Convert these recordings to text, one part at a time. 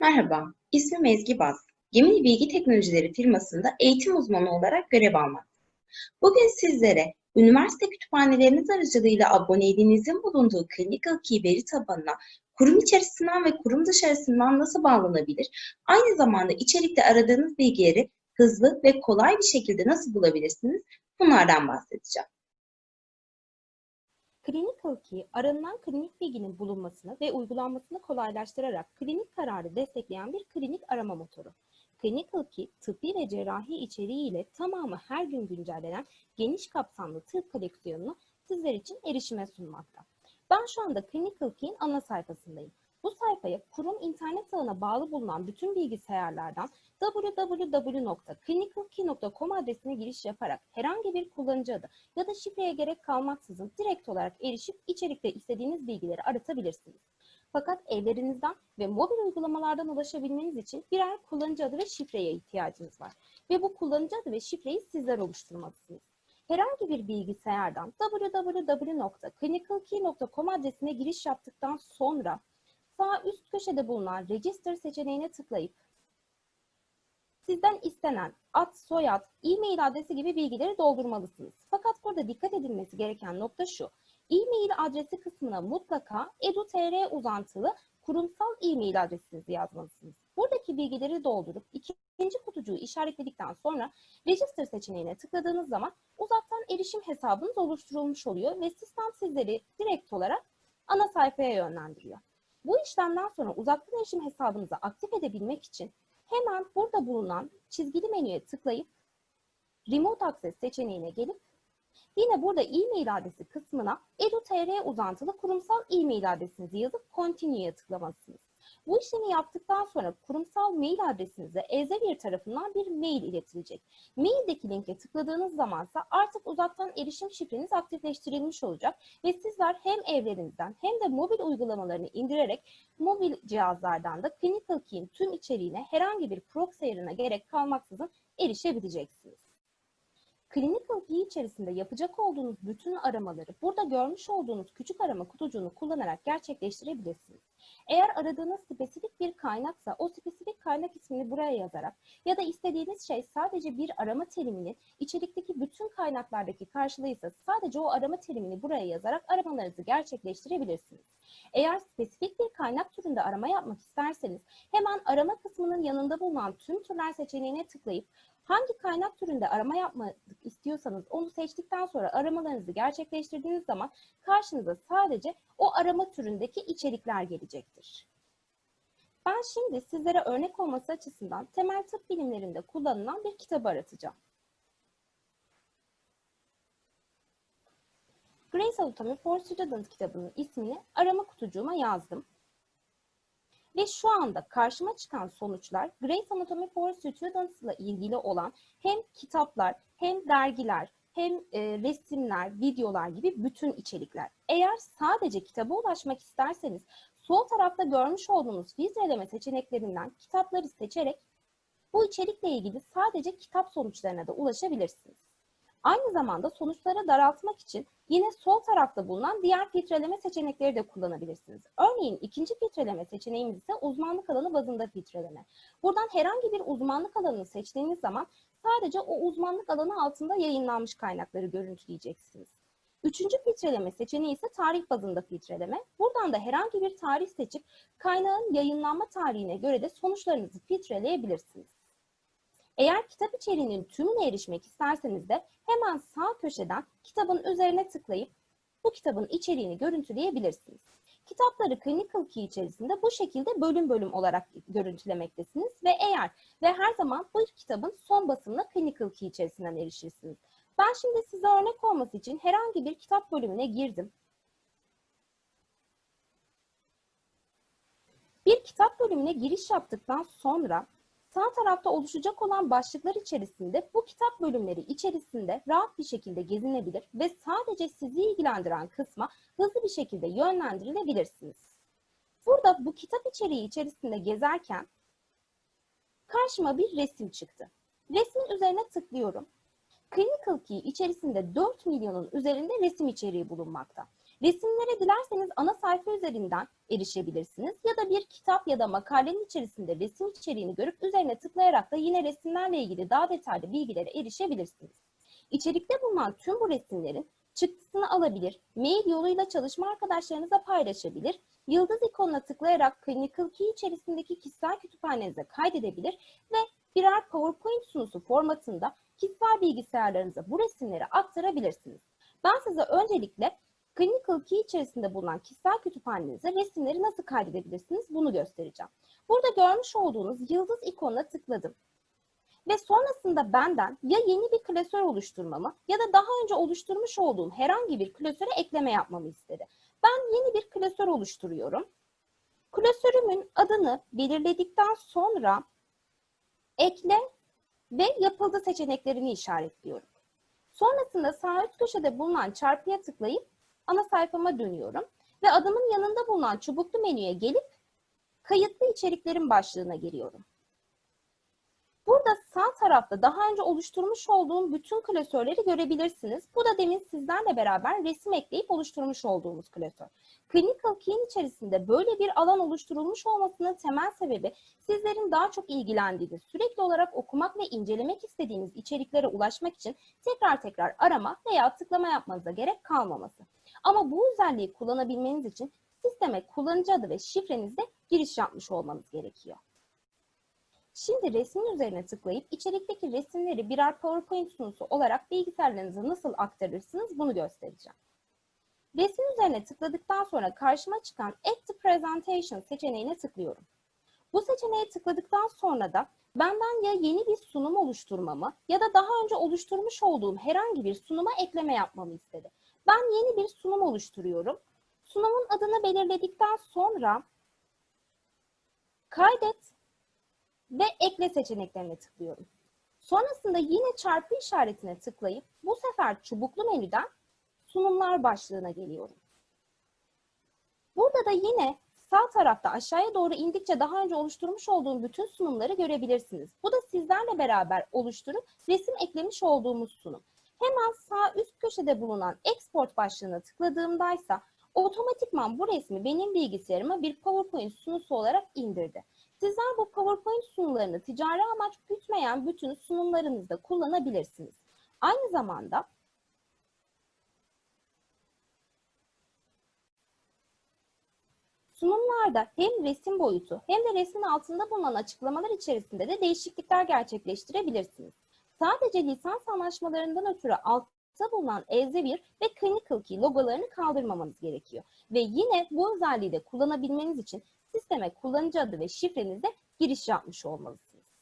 Merhaba, ismim Ezgi Baz. Gemini Bilgi Teknolojileri firmasında eğitim uzmanı olarak görev almaktayım. Bugün sizlere üniversite kütüphaneleriniz aracılığıyla aboneliğinizin bulunduğu Clinical Key veri tabanına kurum içerisinden ve kurum dışarısından nasıl bağlanabilir, aynı zamanda içerikte aradığınız bilgileri hızlı ve kolay bir şekilde nasıl bulabilirsiniz, bunlardan bahsedeceğim. Clinical Key, aranılan klinik bilginin bulunmasını ve uygulanmasını kolaylaştırarak klinik kararı destekleyen bir klinik arama motoru. Clinical Key, tıbbi ve cerrahi içeriğiyle tamamı her gün güncellenen geniş kapsamlı tıp koleksiyonunu sizler için erişime sunmakta. Ben şu anda Clinical Key'in ana sayfasındayım. Bu sayfaya kurum internet ağına bağlı bulunan bütün bilgisayarlardan www.clinicalkey.com adresine giriş yaparak herhangi bir kullanıcı adı ya da şifreye gerek kalmaksızın direkt olarak erişip içerikte istediğiniz bilgileri aratabilirsiniz. Fakat evlerinizden ve mobil uygulamalardan ulaşabilmeniz için birer kullanıcı adı ve şifreye ihtiyacınız var. Ve bu kullanıcı adı ve şifreyi sizler oluşturmalısınız. Herhangi bir bilgisayardan www.clinicalkey.com adresine giriş yaptıktan sonra sağ üst köşede bulunan Register seçeneğine tıklayıp sizden istenen ad, soyad, e-mail adresi gibi bilgileri doldurmalısınız. Fakat burada dikkat edilmesi gereken nokta şu. E-mail adresi kısmına mutlaka edu.tr uzantılı kurumsal e-mail adresinizi yazmalısınız. Buradaki bilgileri doldurup ikinci kutucuğu işaretledikten sonra Register seçeneğine tıkladığınız zaman uzaktan erişim hesabınız oluşturulmuş oluyor ve sistem sizleri direkt olarak ana sayfaya yönlendiriyor. Bu işlemden sonra uzaktan erişim hesabınızı aktif edebilmek için hemen burada bulunan çizgili menüye tıklayıp Remote Access seçeneğine gelip yine burada e-mail adresi kısmına edu.tr uzantılı kurumsal e-mail adresinizi yazıp Continue'ya tıklamalısınız. Bu işlemi yaptıktan sonra kurumsal mail adresinize Elsevier tarafından bir mail iletilecek. Maildeki linke tıkladığınız zamansa artık uzaktan erişim şifreniz aktifleştirilmiş olacak ve sizler hem evlerinizden hem de mobil uygulamalarını indirerek mobil cihazlardan da Clinical Key'in tüm içeriğine herhangi bir proxy ayarına gerek kalmaksızın erişebileceksiniz. Clinical Key içerisinde yapacak olduğunuz bütün aramaları burada görmüş olduğunuz küçük arama kutucuğunu kullanarak gerçekleştirebilirsiniz. Eğer aradığınız spesifik bir kaynaksa o spesifik kaynak ismini buraya yazarak ya da istediğiniz şey sadece bir arama teriminin içerikteki bütün kaynaklardaki karşılığıysa sadece o arama terimini buraya yazarak aramalarınızı gerçekleştirebilirsiniz. Eğer spesifik bir kaynak türünde arama yapmak isterseniz hemen arama kısmının yanında bulunan tüm türler seçeneğine tıklayıp hangi kaynak türünde arama yapmak istiyorsanız onu seçtikten sonra aramalarınızı gerçekleştirdiğiniz zaman karşınıza sadece o arama türündeki içerikler gelecektir. Ben şimdi sizlere örnek olması açısından temel tıp bilimlerinde kullanılan bir kitabı aratacağım. Grace Anatomy for Students kitabının ismini arama kutucuğuma yazdım. Ve şu anda karşıma çıkan sonuçlar Grace Anatomy for Students ile ilgili olan hem kitaplar, hem dergiler, hem e, resimler, videolar gibi bütün içerikler. Eğer sadece kitaba ulaşmak isterseniz sol tarafta görmüş olduğunuz filtreleme seçeneklerinden kitapları seçerek bu içerikle ilgili sadece kitap sonuçlarına da ulaşabilirsiniz. Aynı zamanda sonuçları daraltmak için yine sol tarafta bulunan diğer filtreleme seçenekleri de kullanabilirsiniz. Örneğin ikinci filtreleme seçeneğimiz ise uzmanlık alanı bazında filtreleme. Buradan herhangi bir uzmanlık alanını seçtiğiniz zaman sadece o uzmanlık alanı altında yayınlanmış kaynakları görüntüleyeceksiniz. Üçüncü filtreleme seçeneği ise tarih bazında filtreleme. Buradan da herhangi bir tarih seçip kaynağın yayınlanma tarihine göre de sonuçlarınızı filtreleyebilirsiniz. Eğer kitap içeriğinin tümüne erişmek isterseniz de hemen sağ köşeden kitabın üzerine tıklayıp bu kitabın içeriğini görüntüleyebilirsiniz. Kitapları Clinical Key içerisinde bu şekilde bölüm bölüm olarak görüntülemektesiniz ve eğer ve her zaman bu kitabın son basımına Clinical Key içerisinden erişirsiniz. Ben şimdi size örnek olması için herhangi bir kitap bölümüne girdim. Bir kitap bölümüne giriş yaptıktan sonra sağ tarafta oluşacak olan başlıklar içerisinde bu kitap bölümleri içerisinde rahat bir şekilde gezinebilir ve sadece sizi ilgilendiren kısma hızlı bir şekilde yönlendirilebilirsiniz. Burada bu kitap içeriği içerisinde gezerken karşıma bir resim çıktı. Resmin üzerine tıklıyorum. Clinical Key içerisinde 4 milyonun üzerinde resim içeriği bulunmakta. Resimlere dilerseniz ana sayfa üzerinden erişebilirsiniz. Ya da bir kitap ya da makalenin içerisinde resim içeriğini görüp üzerine tıklayarak da yine resimlerle ilgili daha detaylı bilgilere erişebilirsiniz. İçerikte bulunan tüm bu resimlerin çıktısını alabilir, mail yoluyla çalışma arkadaşlarınıza paylaşabilir, yıldız ikonuna tıklayarak Clinical Key içerisindeki kişisel kütüphanenize kaydedebilir ve birer PowerPoint sunusu formatında kişisel bilgisayarlarınıza bu resimleri aktarabilirsiniz. Ben size öncelikle Clinical Key içerisinde bulunan kişisel kütüphanenize resimleri nasıl kaydedebilirsiniz bunu göstereceğim. Burada görmüş olduğunuz yıldız ikonuna tıkladım. Ve sonrasında benden ya yeni bir klasör oluşturmamı ya da daha önce oluşturmuş olduğum herhangi bir klasöre ekleme yapmamı istedi. Ben yeni bir klasör oluşturuyorum. Klasörümün adını belirledikten sonra ekle ve yapıldı seçeneklerini işaretliyorum. Sonrasında sağ üst köşede bulunan çarpıya tıklayıp ana sayfama dönüyorum ve adımın yanında bulunan çubuklu menüye gelip kayıtlı içeriklerin başlığına giriyorum. Burada sağ tarafta daha önce oluşturmuş olduğum bütün klasörleri görebilirsiniz. Bu da demin sizlerle beraber resim ekleyip oluşturmuş olduğumuz klasör. Clinical Key'in içerisinde böyle bir alan oluşturulmuş olmasının temel sebebi sizlerin daha çok ilgilendiğiniz, sürekli olarak okumak ve incelemek istediğiniz içeriklere ulaşmak için tekrar tekrar arama veya tıklama yapmanıza gerek kalmaması. Ama bu özelliği kullanabilmeniz için sisteme kullanıcı adı ve şifrenizle giriş yapmış olmanız gerekiyor. Şimdi resmin üzerine tıklayıp içerikteki resimleri birer PowerPoint sunusu olarak bilgisayarlarınıza nasıl aktarırsınız bunu göstereceğim. Resmin üzerine tıkladıktan sonra karşıma çıkan Add to Presentation seçeneğine tıklıyorum. Bu seçeneğe tıkladıktan sonra da benden ya yeni bir sunum oluşturmamı ya da daha önce oluşturmuş olduğum herhangi bir sunuma ekleme yapmamı istedi. Ben yeni bir sunum oluşturuyorum. Sunumun adını belirledikten sonra kaydet ve ekle seçeneklerine tıklıyorum. Sonrasında yine çarpı işaretine tıklayıp bu sefer çubuklu menüden sunumlar başlığına geliyorum. Burada da yine sağ tarafta aşağıya doğru indikçe daha önce oluşturmuş olduğum bütün sunumları görebilirsiniz. Bu da sizlerle beraber oluşturup resim eklemiş olduğumuz sunum. Hemen sağ üst köşede bulunan export başlığına tıkladığımdaysa otomatikman bu resmi benim bilgisayarıma bir PowerPoint sunusu olarak indirdi. Sizler bu PowerPoint sunumlarını ticari amaç gütmeyen bütün sunumlarınızda kullanabilirsiniz. Aynı zamanda sunumlarda hem resim boyutu hem de resmin altında bulunan açıklamalar içerisinde de değişiklikler gerçekleştirebilirsiniz. Sadece lisans anlaşmalarından ötürü altta bulunan Elsevier ve Clinical Key logolarını kaldırmamanız gerekiyor. Ve yine bu özelliği de kullanabilmeniz için sisteme kullanıcı adı ve şifrenizle giriş yapmış olmalısınız.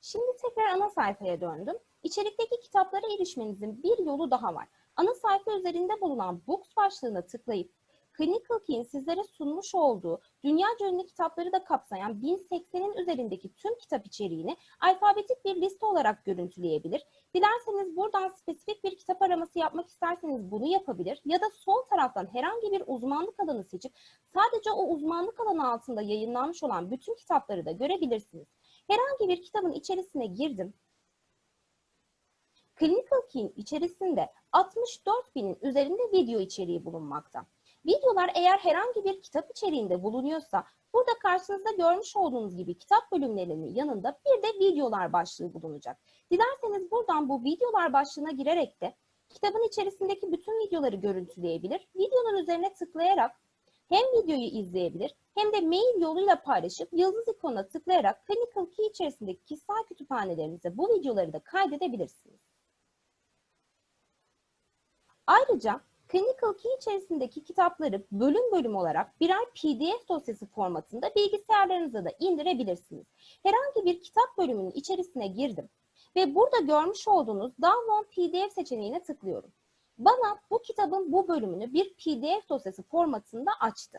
Şimdi tekrar ana sayfaya döndüm. İçerikteki kitaplara erişmenizin bir yolu daha var. Ana sayfa üzerinde bulunan Books başlığına tıklayıp Clinical Key'in sizlere sunmuş olduğu dünya ünlü kitapları da kapsayan 1080'in üzerindeki tüm kitap içeriğini alfabetik bir liste olarak görüntüleyebilir. Dilerseniz buradan spesifik bir kitap araması yapmak isterseniz bunu yapabilir ya da sol taraftan herhangi bir uzmanlık alanı seçip sadece o uzmanlık alanı altında yayınlanmış olan bütün kitapları da görebilirsiniz. Herhangi bir kitabın içerisine girdim. Clinical Key'in içerisinde 64 binin üzerinde video içeriği bulunmakta. Videolar eğer herhangi bir kitap içeriğinde bulunuyorsa burada karşınızda görmüş olduğunuz gibi kitap bölümlerinin yanında bir de videolar başlığı bulunacak. Dilerseniz buradan bu videolar başlığına girerek de kitabın içerisindeki bütün videoları görüntüleyebilir. Videonun üzerine tıklayarak hem videoyu izleyebilir hem de mail yoluyla paylaşıp yıldız ikonuna tıklayarak Clinical Key içerisindeki kişisel kütüphanelerinize bu videoları da kaydedebilirsiniz. Ayrıca Clinical Key içerisindeki kitapları bölüm bölüm olarak birer PDF dosyası formatında bilgisayarlarınıza da indirebilirsiniz. Herhangi bir kitap bölümünün içerisine girdim ve burada görmüş olduğunuz Download PDF seçeneğine tıklıyorum. Bana bu kitabın bu bölümünü bir PDF dosyası formatında açtı.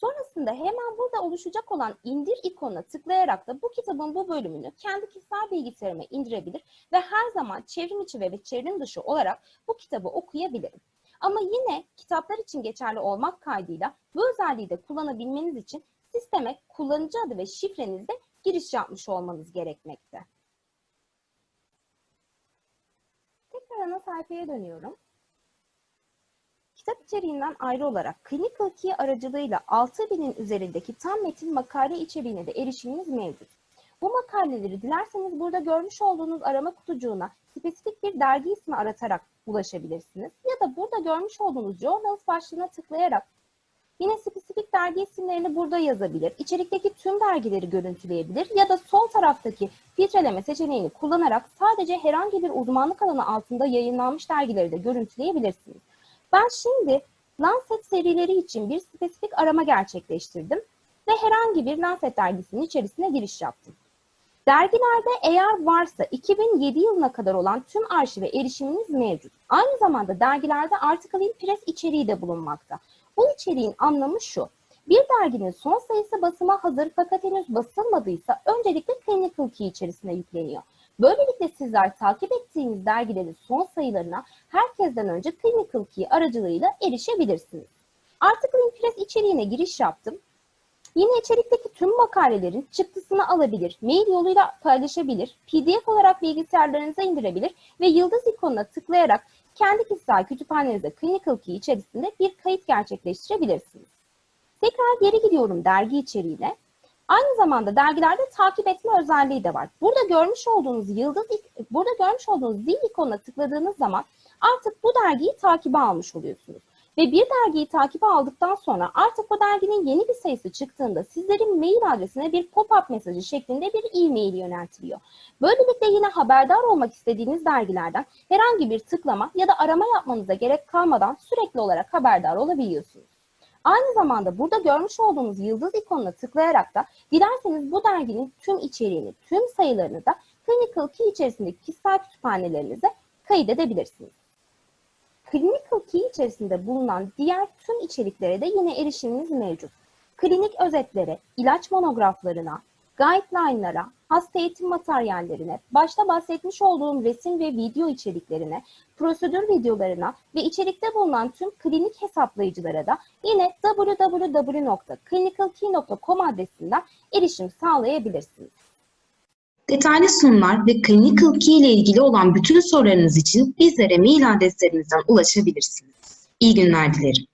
Sonrasında hemen burada oluşacak olan indir ikonuna tıklayarak da bu kitabın bu bölümünü kendi kişisel bilgisayarıma indirebilir ve her zaman çevrim içi ve çevrim dışı olarak bu kitabı okuyabilirim. Ama yine kitaplar için geçerli olmak kaydıyla bu özelliği de kullanabilmeniz için sisteme kullanıcı adı ve şifrenizle giriş yapmış olmanız gerekmekte. Tekrar ana sayfaya dönüyorum. kitap içeriğinden ayrı olarak Clinical Key aracılığıyla 6000'in üzerindeki tam metin makale içeriğine de erişiminiz mevcut. Bu makaleleri dilerseniz burada görmüş olduğunuz arama kutucuğuna spesifik bir dergi ismi aratarak ulaşabilirsiniz. Ya da burada görmüş olduğunuz Journals başlığına tıklayarak yine spesifik dergi isimlerini burada yazabilir. İçerikteki tüm dergileri görüntüleyebilir ya da sol taraftaki filtreleme seçeneğini kullanarak sadece herhangi bir uzmanlık alanı altında yayınlanmış dergileri de görüntüleyebilirsiniz. Ben şimdi Lancet serileri için bir spesifik arama gerçekleştirdim ve herhangi bir Lancet dergisinin içerisine giriş yaptım. Dergilerde eğer varsa 2007 yılına kadar olan tüm arşive erişiminiz mevcut. Aynı zamanda dergilerde Article in Press içeriği de bulunmakta. Bu içeriğin anlamı şu. Bir derginin son sayısı basıma hazır fakat henüz basılmadıysa öncelikle Clinical Key içerisine yükleniyor. Böylelikle sizler takip ettiğiniz dergilerin son sayılarına herkesten önce Clinical Key aracılığıyla erişebilirsiniz. Article in Press içeriğine giriş yaptım. Yine içerikteki tüm makalelerin çıktısını alabilir, mail yoluyla paylaşabilir, pdf olarak bilgisayarlarınıza indirebilir ve yıldız ikonuna tıklayarak kendi kişisel kütüphanenizde Clinical Key içerisinde bir kayıt gerçekleştirebilirsiniz. Tekrar geri gidiyorum dergi içeriğine. Aynı zamanda dergilerde takip etme özelliği de var. Burada görmüş olduğunuz yıldız, burada görmüş olduğunuz zil ikonuna tıkladığınız zaman artık bu dergiyi takibe almış oluyorsunuz. Ve bir dergiyi takibe aldıktan sonra artık o derginin yeni bir sayısı çıktığında sizlerin mail adresine bir pop-up mesajı şeklinde bir e-mail yöneltiliyor. Böylelikle yine haberdar olmak istediğiniz dergilerden herhangi bir tıklama ya da arama yapmanıza gerek kalmadan sürekli olarak haberdar olabiliyorsunuz. Aynı zamanda burada görmüş olduğunuz yıldız ikonuna tıklayarak da dilerseniz bu derginin tüm içeriğini, tüm sayılarını da Clinical Key içerisindeki kişisel kütüphanelerinize kaydedebilirsiniz. Clinical Key içerisinde bulunan diğer tüm içeriklere de yine erişiminiz mevcut. Klinik özetlere, ilaç monograflarına, guideline'lara, hasta eğitim materyallerine, başta bahsetmiş olduğum resim ve video içeriklerine, prosedür videolarına ve içerikte bulunan tüm klinik hesaplayıcılara da yine www.clinicalkey.com adresinden erişim sağlayabilirsiniz. Detaylı sunumlar ve Clinical Key ile ilgili olan bütün sorularınız için bizlere mail adreslerimizden ulaşabilirsiniz. İyi günler dilerim.